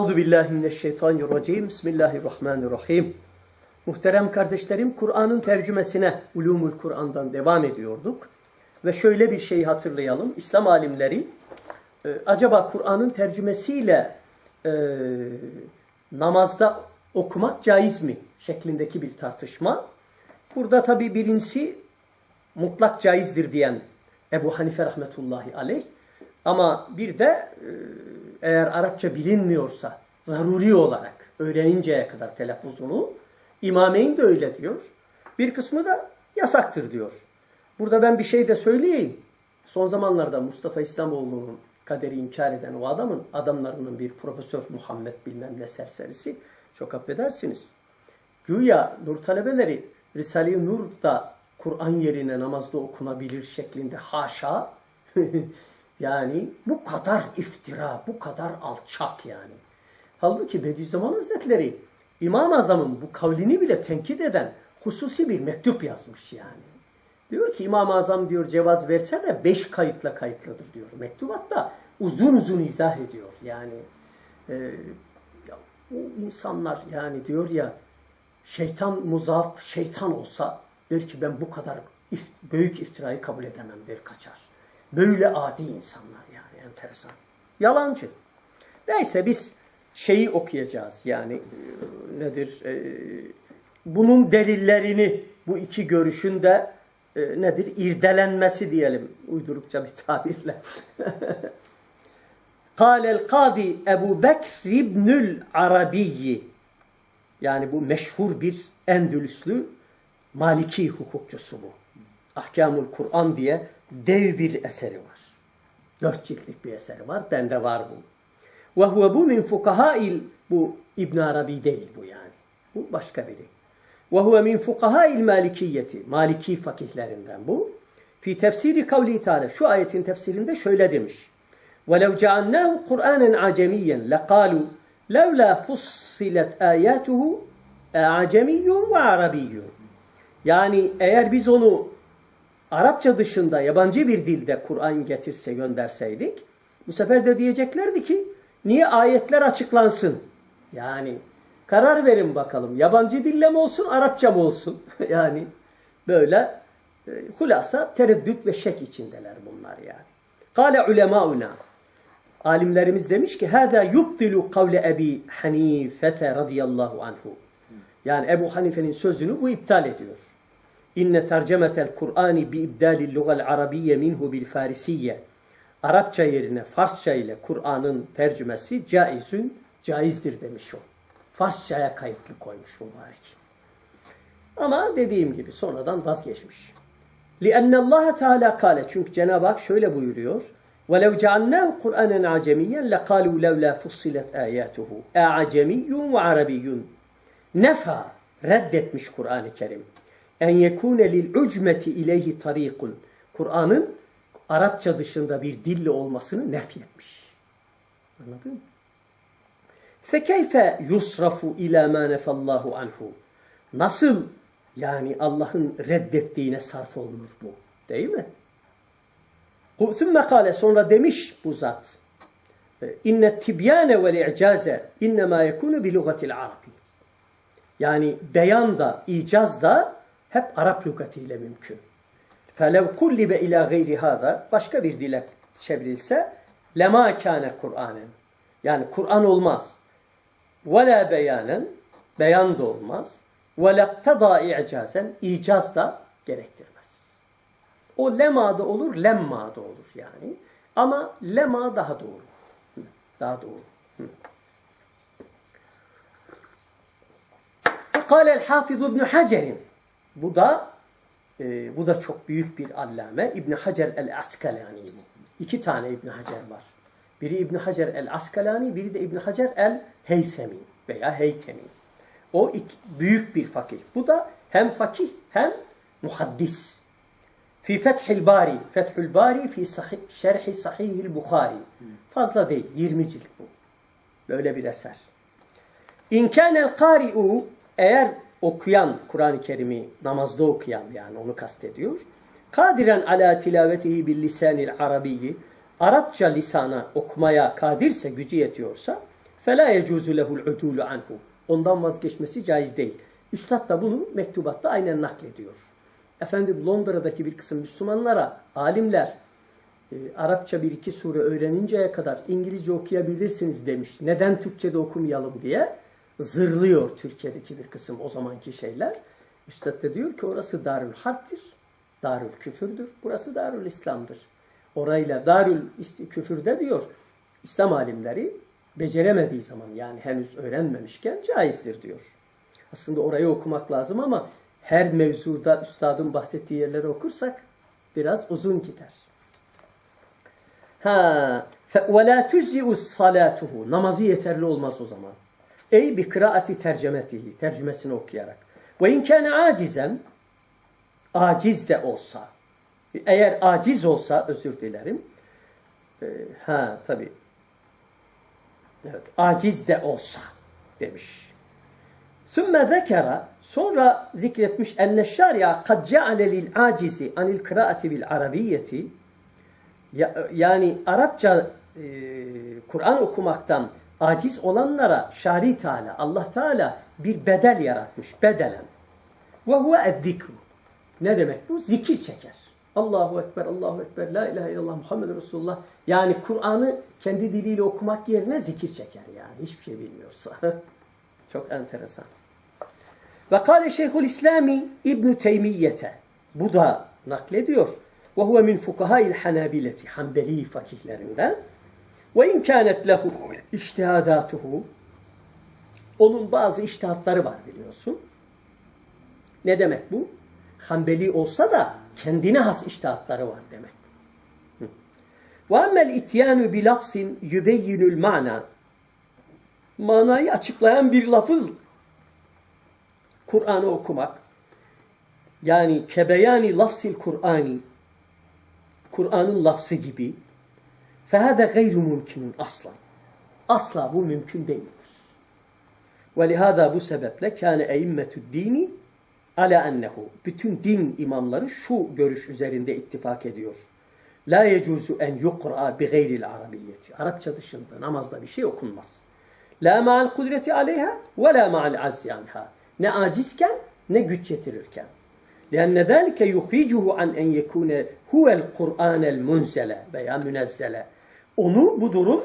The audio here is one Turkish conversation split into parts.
Euzu billahi mineşşeytanirracim. Bismillahirrahmanirrahim. Muhterem kardeşlerim, Kur'an'ın tercümesine Ulumul Kur'an'dan devam ediyorduk. Ve şöyle bir şey hatırlayalım. İslam alimleri e, acaba Kur'an'ın tercümesiyle e, namazda okumak caiz mi? şeklindeki bir tartışma. Burada tabi birincisi mutlak caizdir diyen Ebu Hanife rahmetullahi aleyh. Ama bir de e, eğer Arapça bilinmiyorsa zaruri olarak öğreninceye kadar telaffuzunu İmameyn de öyle diyor. Bir kısmı da yasaktır diyor. Burada ben bir şey de söyleyeyim. Son zamanlarda Mustafa İslamoğlu'nun kaderi inkar eden o adamın adamlarının bir Profesör Muhammed bilmem ne serserisi çok affedersiniz. Güya nur talebeleri Risale-i Nur'da Kur'an yerine namazda okunabilir şeklinde haşa yani bu kadar iftira, bu kadar alçak yani. Halbuki Bediüzzaman Hazretleri İmam-ı Azam'ın bu kavlini bile tenkit eden hususi bir mektup yazmış yani. Diyor ki İmam-ı Azam diyor cevaz verse de beş kayıtla kayıtlıdır diyor. Mektubatta uzun uzun izah ediyor. Yani e, ya, o insanlar yani diyor ya şeytan muzaf şeytan olsa der ki ben bu kadar if, büyük iftirayı kabul edemem der kaçar. Böyle adi insanlar yani enteresan. Yalancı. Neyse biz şeyi okuyacağız yani e, nedir e, bunun delillerini bu iki görüşün de e, nedir irdelenmesi diyelim uydurukça bir tabirle. Kâlel kâdi Ebu Bekr İbnül Arabiyyi yani bu meşhur bir Endülüslü Maliki hukukçusu bu. Ahkamul Kur'an diye dev bir eseri var. Dört ciltlik bir eseri var. Bende var bu. Ve huve bu min fukahail bu İbn Arabi değil bu yani. Bu başka biri. Ve huve min fukahail malikiyeti. Maliki fakihlerinden bu. Fi tefsiri kavli teala. Şu ayetin tefsirinde şöyle demiş. وَلَوْ جَعَلْنَاهُ قُرْآنًا عَجَمِيًّا لَقَالُوا لَوْلَا فُصِّلَتْ آيَاتُهُ اَعْجَمِيٌّ وَعَرَبِيٌّ Yani eğer biz onu Arapça dışında yabancı bir dilde Kur'an getirse gönderseydik bu sefer de diyeceklerdi ki niye ayetler açıklansın? Yani karar verin bakalım yabancı dille mi olsun Arapça mı olsun? yani böyle e, hulasa tereddüt ve şek içindeler bunlar yani. Kale ulemauna Alimlerimiz demiş ki hâzâ yubtilu kavle Ebi Hanifete radıyallahu anhu. Yani Ebu Hanife'nin sözünü bu iptal ediyor. İnne tercemetel Kur'ani bi ibdalil lugal arabiyye minhu bil farisiyye. Arapça yerine Farsça ile Kur'an'ın tercümesi caizün caizdir demiş o. Farsçaya kayıtlı koymuş mübarek. Ama dediğim gibi sonradan vazgeçmiş. لِأَنَّ اللّٰهَ Teala kale Çünkü Cenab-ı Hak şöyle buyuruyor. وَلَوْ جَعَلْنَاهُ قُرْآنًا عَجَمِيًّا لَقَالُوا لَوْلَا فُصِّلَتْ آيَاتُهُ اَعَجَمِيٌّ وَعَرَبِيٌّ Nefa reddetmiş Kur'an-ı Kerim. En yekune lil ucmeti ileyhi tarikun. Kur'an'ın Arapça dışında bir dille olmasını nefyetmiş. Anladın mı? Fekeyfe yusrafu ila ma nefallahu anhu. Nasıl yani Allah'ın reddettiğine sarf olunur bu? Değil mi? Sümme kale sonra demiş bu zat. İnne tibyane vel i'caze innema yekunu bi lugatil arabi. Yani beyan da, icaz da hep Arap lügatiyle mümkün. فَلَوْ كُلِّبَ ila gayri hâzâ Başka bir dile çevrilse lema kâne Kur'anen. Yani Kur'an olmaz. وَلَا beyanen Beyan da olmaz. وَلَقْتَضَى i'cazen icaz da gerektirmez. O lema da olur, lemma da olur yani. Ama lema daha doğru. Daha doğru. Kâle el-Hâfiz İbn Hacer'in bu da e, bu da çok büyük bir allame. İbn Hacer el-Askalani. İki tane İbn Hacer var. Biri İbn Hacer el-Askalani, biri de İbn Hacer el-Heysemi veya Heytemi. O iki, büyük bir fakih. Bu da hem fakih hem muhaddis. Fi Fethül Bari, Fethül Bari fi sahih, Şerhi Sahihil Bukhari. Fazla değil, 20 cilt bu. Böyle bir eser. İn kânel kâri'u eğer okuyan Kur'an-ı Kerim'i namazda okuyan yani onu kastediyor. Kadiren ala tilavetihi bil lisanil arabiyyi Arapça lisana okumaya kadirse, gücü yetiyorsa fela yecuzu lehul udulu anhu. Ondan vazgeçmesi caiz değil. Üstad da bunu mektubatta aynen naklediyor. Efendim Londra'daki bir kısım Müslümanlara, alimler e, Arapça bir iki sure öğreninceye kadar İngilizce okuyabilirsiniz demiş. Neden Türkçe'de okumayalım diye zırlıyor Türkiye'deki bir kısım o zamanki şeyler. Üstad da diyor ki orası Darül Harp'tir, Darül Küfürdür, burası Darül İslam'dır. Orayla Darül Küfür'de diyor İslam alimleri beceremediği zaman yani henüz öğrenmemişken caizdir diyor. Aslında orayı okumak lazım ama her mevzuda üstadın bahsettiği yerleri okursak biraz uzun gider. Ha, la tujzi'u salatuhu. Namazı yeterli olmaz o zaman. Ey bi kıraati tercemetihi. Tercümesini okuyarak. Ve in kâne acizen aciz de olsa. Eğer aciz olsa özür dilerim. Ee, ha tabi. Evet, aciz de olsa demiş. Sümme zekera sonra zikretmiş enne şari'a kad ceale lil acizi anil kıraati bil arabiyyeti ya- yani Arapça e, Kur'an okumaktan aciz olanlara Şari Teala, Allah Teala bir bedel yaratmış, bedelen. Ve huve ezzikru. Ne demek bu? Zikir çeker. Allahu Ekber, Allahu Ekber, La ilahe illallah, Muhammed Resulullah. Yani Kur'an'ı kendi diliyle okumak yerine zikir çeker yani. Hiçbir şey bilmiyorsa. Çok enteresan. Ve kâle Şeyhül İslami İbn-i Teymiyete. Bu da naklediyor. Ve huve min fukahâil hanabileti. Hanbeli fakihlerinden. Ve in kânet lehu iştihadâtuhu. Onun bazı iştihatları var biliyorsun. Ne demek bu? Hanbeli olsa da kendine has iştihatları var demek. Ve emmel ityanu bi lafzin yübeyyinül mana. Manayı açıklayan bir lafız Kur'an'ı okumak yani kebeyani lafzil Kur'ani Kur'an'ın lafzı gibi fehâze gayru mümkünün asla. Asla bu mümkün değildir. Ve lihâzâ bu sebeple kâne eimmetü dini ala ennehu. Bütün din imamları şu görüş üzerinde ittifak ediyor. La yecuzu en yukra bi gayril arabiyyeti. Arapça dışında namazda bir şey okunmaz. La ma'al kudreti aleyha ve la ma'al azzi anha. Ne acizken ne güç getirirken. لأن ذلك يخرجه عن أن يكون هو القرآن المنزل veya münezzele. onu bu durum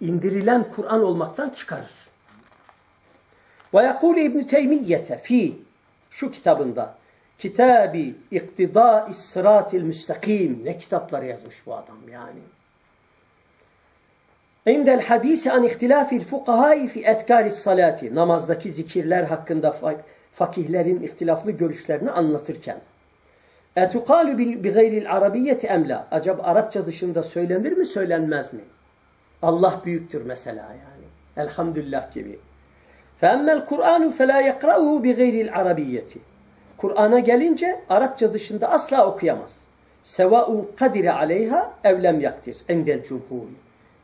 indirilen Kur'an olmaktan çıkarır. Ve yakul İbn Teymiyye fi şu kitabında Kitabi İktidai Sıratil Müstakim ne kitaplar yazmış bu adam yani. İndel hadisi an ihtilafil fukahai fi etkaris salati namazdaki zikirler hakkında fa- fakihlerin ihtilaflı görüşlerini anlatırken Etukalu bi gayril arabiyeti emla. Acaba Arapça dışında söylenir mi söylenmez mi? Allah büyüktür mesela yani. Elhamdülillah gibi. Femmel Kur'anu fela yekra'uhu bi gayril arabiyeti. Kur'an'a gelince Arapça dışında asla okuyamaz. Sevaun kadire aleyha evlem yaktir. Endel cumhuri.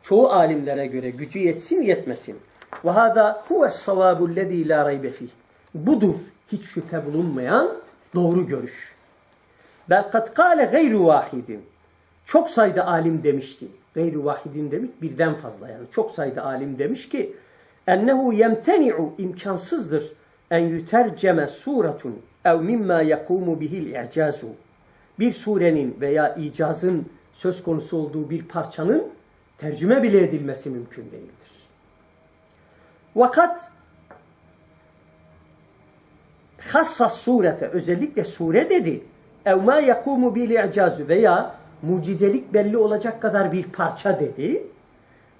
Çoğu alimlere göre gücü yetsin yetmesin. Ve hada huves savabu lezî la raybe. Budur hiç şüphe bulunmayan doğru görüş. Bel kad kâle gayru vahidin. Çok sayıda alim demişti. Gayru vahidin demek birden fazla yani. Çok sayıda alim demiş ki ennehu yemteni'u imkansızdır en yuterceme suretun ev mimma yakumu bihil i'cazu. Bir surenin veya icazın söz konusu olduğu bir parçanın tercüme bile edilmesi mümkün değildir. Vakat hassas surete özellikle sure dedi Ev ma yakumu bil i'cazu veya mucizelik belli olacak kadar bir parça dedi.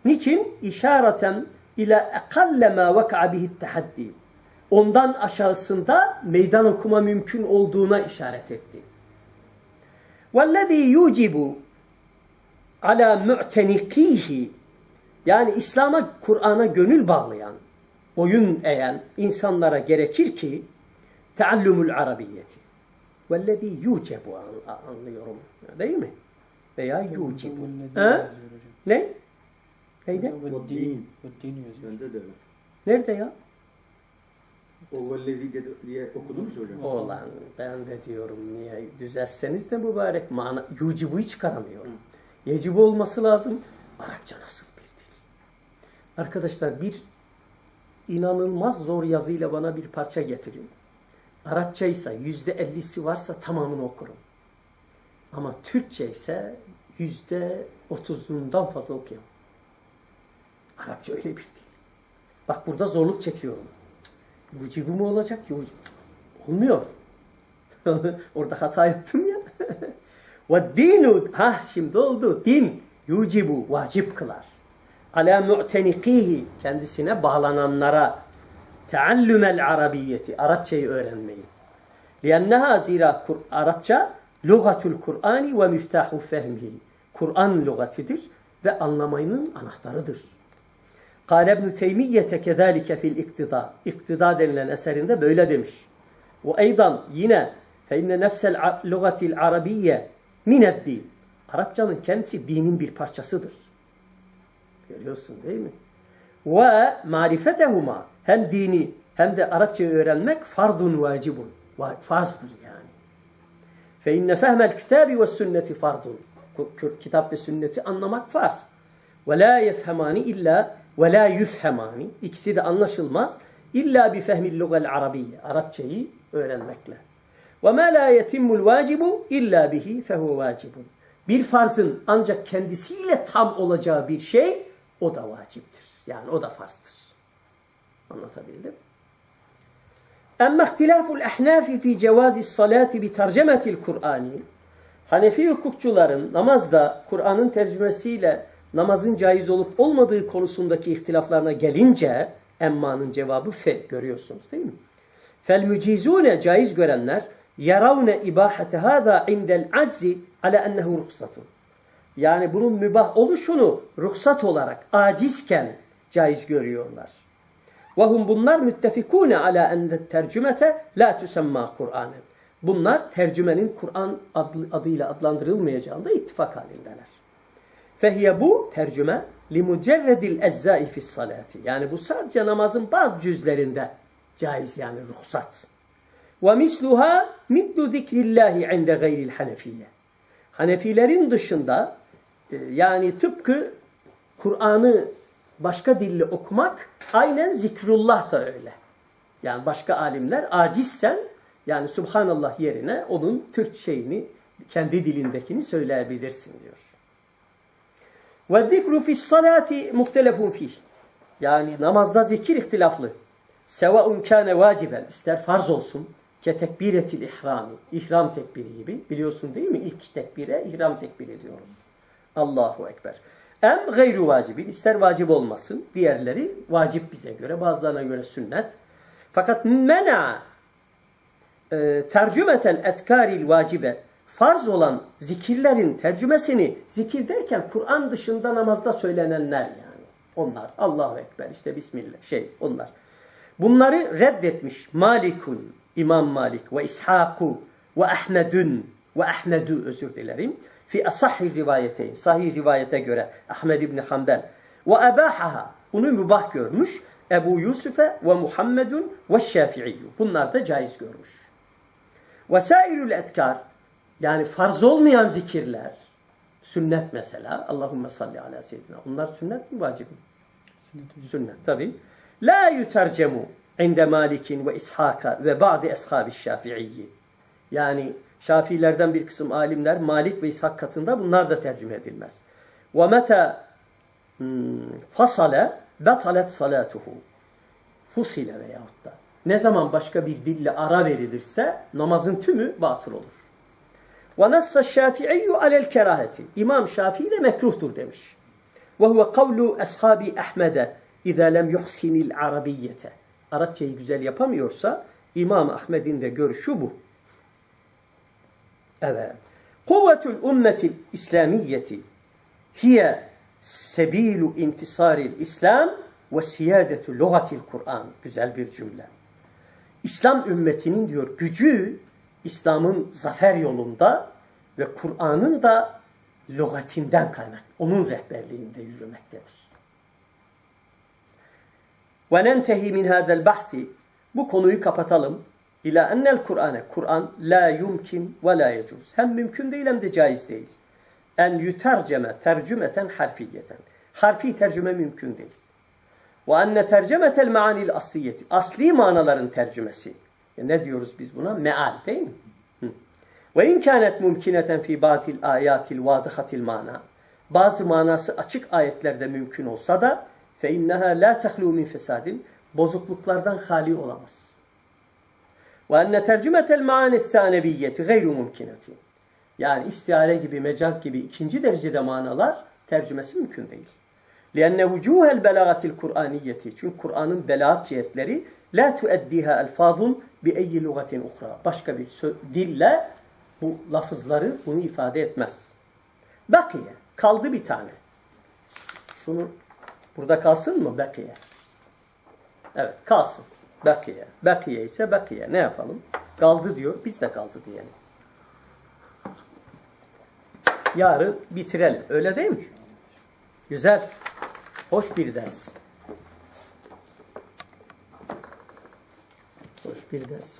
Niçin? İşareten ila ekalle ma vaka'a bihi tehaddi. Ondan aşağısında meydan okuma mümkün olduğuna işaret etti. وَالَّذ۪ي يُوجِبُ ala mu'tenikihi yani İslam'a, Kur'an'a gönül bağlayan, boyun eğen insanlara gerekir ki teallumul arabiyyeti. Vellezî yucebu an- anlıyorum. Değil mi? Veya yucibu. Ha? Ne? Neydi? Veddin. Veddin yazıyor. Bende de öyle. Nerede ya? O vellezi diye okudunuz hocam. Olan ben de diyorum niye düzeltseniz de mübarek mana yucibu'yu çıkaramıyorum. Yecibu olması lazım. Arapça nasıl bir dil? Arkadaşlar bir inanılmaz zor yazıyla bana bir parça getirin. Arapça ise yüzde ellisi varsa tamamını okurum. Ama Türkçe ise yüzde otuzundan fazla okuyamam. Arapça öyle bir dil. Bak burada zorluk çekiyorum. Yucibu mu olacak? Yucibu. Olmuyor. Orada hata yaptım ya. Ve dinu, ha şimdi oldu. Din, yucibu, vacip kılar. Ala mu'tenikihi, kendisine bağlananlara teallümel arabiyeti, Arapçayı öğrenmeyi. Lianneha zira Arapça lugatul Kur'ani ve miftahu fehmihi. Kur'an lugatidir ve anlamayının anahtarıdır. Kale İbn Teymiyye kezalike fil iktida. İktida denilen eserinde böyle demiş. Ve eydan yine nefsel a- lugatil arabiyye mined din. Arapçanın kendisi dinin bir parçasıdır. Görüyorsun değil mi? Ve marifetehuma hem dini hem de Arapçayı öğrenmek fardun vacibun. Va- Farzdır yani. Fe inne fehmel kitabi ve sünneti fardun. Kitap ve sünneti anlamak farz. Ve la yefhemani illa ve la yüfhemani. İkisi de anlaşılmaz. İlla bi fehmil lugel arabiyye. Arapçayı öğrenmekle. Ve ma la yetimmul vacibu illa bihi fehu vacibun. Bir farzın ancak kendisiyle tam olacağı bir şey o da vaciptir. Yani o da farzdır. Anlatabildim? Ama ihtilaful ahnafi fi cevazi salati bi tercemetil Kur'ani Hanefi hukukçuların namazda Kur'an'ın tercümesiyle namazın caiz olup olmadığı konusundaki ihtilaflarına gelince emmanın cevabı fe görüyorsunuz değil mi? Fel mücizune caiz görenler yaravne ibahate hâzâ indel azzi ala ennehu ruhsatun. Yani bunun mübah oluşunu ruhsat olarak acizken caiz görüyorlar. Vahum bunlar müttefikune ala enne tercümete la tüsemma Kur'anen. Bunlar tercümenin Kur'an adıyla adlandırılmayacağında ittifak halindeler. Fehiye bu tercüme limucerredil ezzai fis salati. Yani bu sadece namazın bazı cüzlerinde caiz yani ruhsat. Ve misluha mitlu zikrillahi inde gayril hanefiye. Hanefilerin dışında e, yani tıpkı Kur'an'ı başka dille okumak aynen zikrullah da öyle. Yani başka alimler acizsen yani Subhanallah yerine onun Türk şeyini kendi dilindekini söyleyebilirsin diyor. Ve zikru fis salati muhtelefun fih. Yani namazda zikir ihtilaflı. Sevaun kâne vaciben. ister farz olsun. Ke ihrami. İhram tekbiri gibi. Biliyorsun değil mi? İlk tekbire ihram tekbiri diyoruz. Allahu Ekber. Em gayru vacibin. ister vacip olmasın. Diğerleri vacip bize göre. Bazılarına göre sünnet. Fakat mena e, tercümetel etkaril vacibe farz olan zikirlerin tercümesini zikir derken Kur'an dışında namazda söylenenler yani. Onlar. Allahu Ekber işte Bismillah şey onlar. Bunları reddetmiş Malikun, İmam Malik ve İshaku ve Ahmedun ve Ahmedu özür dilerim. Fi asahhi rivayeteyn. Sahih rivayete göre Ahmed İbni Hanbel. Ve ebahaha. Bunu mübah görmüş. Ebu Yusuf'e ve Muhammedun ve Şafi'i. Bunlar da caiz görmüş. Vesairül etkar yani farz olmayan zikirler sünnet mesela Allahümme salli ala seyyidina onlar sünnet mi vacip mi? Sünnet tabi. La yutercemu inde Malik'in ve İshak'a ve bazı ashabi şafiiyyi. Yani Şafiilerden bir kısım alimler Malik ve İshak katında bunlar da tercüme edilmez. Meta hmm, fasale batalet salatuhu. Fusile veyahut da. Ne zaman başka bir dille ara verilirse namazın tümü batıl olur. Ve nassa şafi'iyyu alel keraheti. İmam Şafii de mekruhtur demiş. Ve huve kavlu ashabi Ahmed'e izâ lem yuhsinil arabiyyete. Arapçayı güzel yapamıyorsa İmam Ahmed'in de görüşü bu. Evet. Kuvvetul ümmetil İslamiyyeti hiye sebilu intisaril İslam ve siyadetu lugatil Kur'an. Güzel bir cümle. İslam ümmetinin diyor gücü İslam'ın zafer yolunda ve Kur'an'ın da lügatinden kaynak. Onun rehberliğinde yürümektedir. Nentehi min hadel bahsi bu konuyu kapatalım. İla ennel Kur'ane Kur'an la yumkin ve la yecuz. Hem mümkün değil hem de caiz değil. En yuterceme tercümeten harfiyeten. Harfi tercüme mümkün değil. Ve enne tercemetel meanil asliyeti. Asli manaların tercümesi. E ne diyoruz biz buna? Meal değil mi? Ve in kânet mümkineten fi bâtil âyâtil vâdıhatil mana. Bazı manası açık ayetlerde mümkün olsa da fe inneha la tehlu min fesadin. Bozukluklardan hali olamaz. Ve enne tercümetel maani sânebiyyeti gayru mümkinetin. Yani istiare gibi, mecaz gibi ikinci derecede manalar tercümesi mümkün değil. لِأَنَّ وُجُوهَ الْبَلَاغَةِ الْقُرْآنِيَّةِ Çünkü Kur'an'ın belaat cihetleri لَا تُؤَدِّيهَا أَلْفَاظٌ بِأَيِّ لُغَةٍ اُخْرَى Başka bir sö- dille bu lafızları bunu ifade etmez. Bakiye. Kaldı bir tane. Şunu burada kalsın mı? Bakiye. Evet kalsın. Bakiye. Bakiye ise bakiye. Ne yapalım? Kaldı diyor. Biz de kaldı diyelim. Yarı bitirelim. Öyle değil mi? Güzel. Hoş bir ders. Hoş bir ders.